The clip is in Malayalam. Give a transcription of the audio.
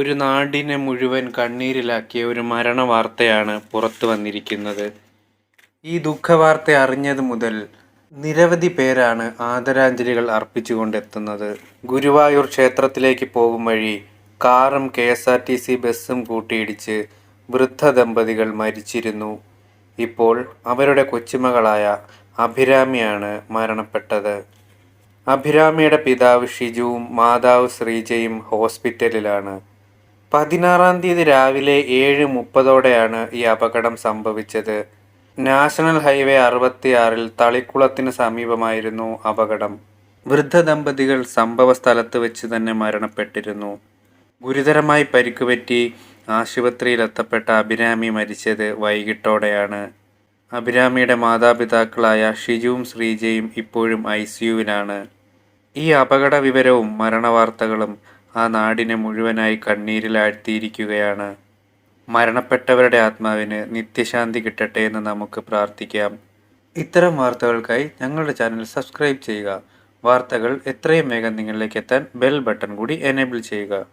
ഒരു നാടിനെ മുഴുവൻ കണ്ണീരിലാക്കിയ ഒരു മരണ വാർത്തയാണ് പുറത്തു വന്നിരിക്കുന്നത്. ഈ ദുഃഖവാർത്ത അറിഞ്ഞത് മുതൽ നിരവധി പേരാണ് ആദരാഞ്ജലികൾ അർപ്പിച്ചുകൊണ്ടെത്തുന്നത്. ഗുരുവായൂർ ക്ഷേത്രത്തിലേക്ക് പോകും വഴി കാറും K S R T C ബസ്സും കൂട്ടിയിടിച്ച് വൃദ്ധ ദമ്പതികൾ മരിച്ചിരുന്നു. ഇപ്പോൾ അവരുടെ കൊച്ചുമകളായ അഭിരാമിയാണ് മരണപ്പെട്ടത്. അഭിരാമിയുടെ പിതാവ് ഷിജുവും മാതാവ് ശ്രീജയും ഹോസ്പിറ്റലിലാണ്. പതിനാറാം തീയതി രാവിലെ ഏഴ് മുപ്പതോടെയാണ് ഈ അപകടം സംഭവിച്ചത്. നാഷണൽ ഹൈവേ അറുപത്തിയാറിൽ തളിക്കുളത്തിന് സമീപമായിരുന്നു അപകടം. വൃദ്ധ ദമ്പതികൾ സംഭവ സ്ഥലത്ത് വെച്ച് തന്നെ മരണപ്പെട്ടിരുന്നു. ഗുരുതരമായി പരിക്കുപറ്റി ആശുപത്രിയിലെത്തപ്പെട്ട അഭിരാമി മരിച്ചത് വൈകിട്ടോടെയാണ്. അഭിരാമിയുടെ മാതാപിതാക്കളായ ഷിജുവും ശ്രീജയും ഇപ്പോഴും ഐ സിയുവിലാണ് ഈ അപകട വിവരവും മരണവാർത്തകളും ആ നാടിനെ മുഴുവനായി കണ്ണീരിലാഴ്ത്തിയിരിക്കുകയാണ്. മരണപ്പെട്ടവരുടെ ആത്മാവിന് നിത്യശാന്തി കിട്ടട്ടെ എന്ന് നമുക്ക് പ്രാർത്ഥിക്കാം. ഇത്തരം വാർത്തകൾക്കായി ഞങ്ങളുടെ ചാനൽ സബ്സ്ക്രൈബ് ചെയ്യുക. വാർത്തകൾ എത്രയും വേഗം നിങ്ങളിലേക്ക് എത്താൻ ബെൽ ബട്ടൺ കൂടി എനേബിൾ ചെയ്യുക.